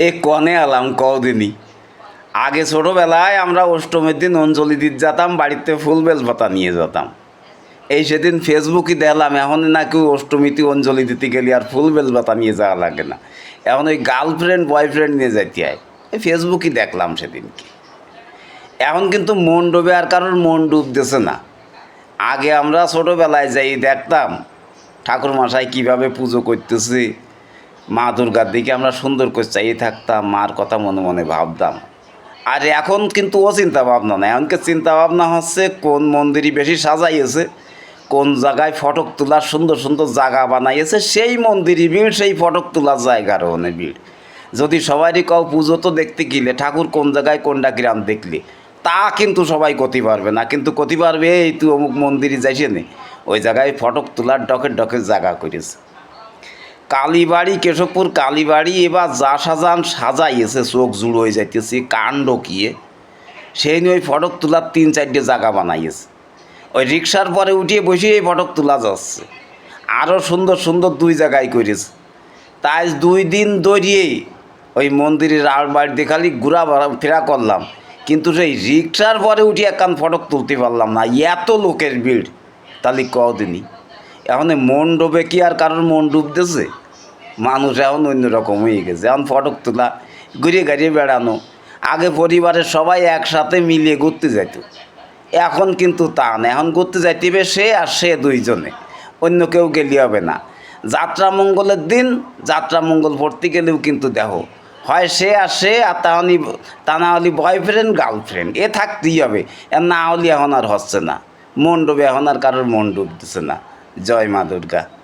এ কনে আলাম কদিনই আগে ছোটোবেলায় আমরা অষ্টমীর দিন অঞ্জলি দিতে যেতাম, বাড়িতে ফুল বেলপাতা নিয়ে যেতাম। এই সেদিন ফেসবুকে দেখলাম, এখন নাকি অষ্টমীতে অঞ্জলি দিতে গেলে আর ফুল বেলপাতা নিয়ে যাওয়া লাগে না। এখন ওই গার্লফ্রেন্ড, বয়ফ্রেন্ড নিয়ে যাইতে হয়। এই ফেসবুকই দেখলাম সেদিনকে। এখন কিন্তু মন ডুবে আর কারোর মন ডুবতেছে না। আগে আমরা ছোটোবেলায় যাই দেখতাম ঠাকুর মশাই কীভাবে পুজো করতেছে মা দুর্গার দিকে আমরা সুন্দর করে চাইয়ে থাকতাম, মার কথা মনে মনে ভাবতাম। আর এখন কিন্তু ও চিন্তা ভাবনা না এমনকি চিন্তা ভাবনা হচ্ছে কোন মন্দিরই বেশি সাজাইয়েছে, কোন জায়গায় ফটক তোলার সুন্দর সুন্দর জায়গা বানাইয়েছে, সেই মন্দিরই ভিড়, সেই ফটক তোলার জায়গার ওখানে ভিড়। যদি সবারই কাউ পুজো তো দেখতে গেলে, ঠাকুর কোন জায়গায় কোনটা গ্রাম দেখলে, তা কিন্তু সবাই করতে পারবে না। কিন্তু করতে পারবে, এই তুই অমুক মন্দিরে যাইছে নে, ওই জায়গায় ফটক তোলার ডকের ডকের জায়গা করেছে। কালীবাড়ি, কেশবপুর কালীবাড়ি, এবার যা সাজান সাজাইয়েছে, চোখ জুড়ো হয়ে যাইতেছে, কাণ্ড কিয়ে সেই নিয়ে ওই ফটক তোলার তিন চারটে জায়গা বানাইয়েছে। ওই রিক্সার পরে উঠিয়ে বসে এই ফটক তোলা যাচ্ছে। আরও সুন্দর সুন্দর দুই জায়গায় করেছে। তাই দুই দিন দৌড়িয়েই ওই মন্দিরের আর বাড়িতে খালি ঘোরা ফেরা করলাম। কিন্তু সেই রিক্সার পরে উঠে একখান ফটক তুলতে পারলাম না। এত লোকের ভিড়, তাহলে কদিনই? এখন মন ডুবে কি আর কারোর মন ডুবতেছে? মানুষ এখন অন্যরকম হয়ে গেছে। এখন ফটক তোলা, ঘুরে গাড়িয়ে বেড়ানো, আগে পরিবারের সবাই একসাথে মিলিয়ে ঘুরতে যেত এখন কিন্তু তা না। এখন ঘুরতে যাইতে সে আর সে দুইজনে। অন্য কেউ গেলে হবে না। যাত্রা মঙ্গলের দিন, যাত্রা মঙ্গল পড়তে গেলেও কিন্তু দেখো হয় সে আর সে, আর তা হলি, তা না হলি বয়ফ্রেন্ড গার্লফ্রেন্ড এ থাকতেই হবে। আর না হলে এখন আর হচ্ছে না। মন ডুবে, এখন আর কারোর মন ডুবতেছে না। জয় মা দুর্গা।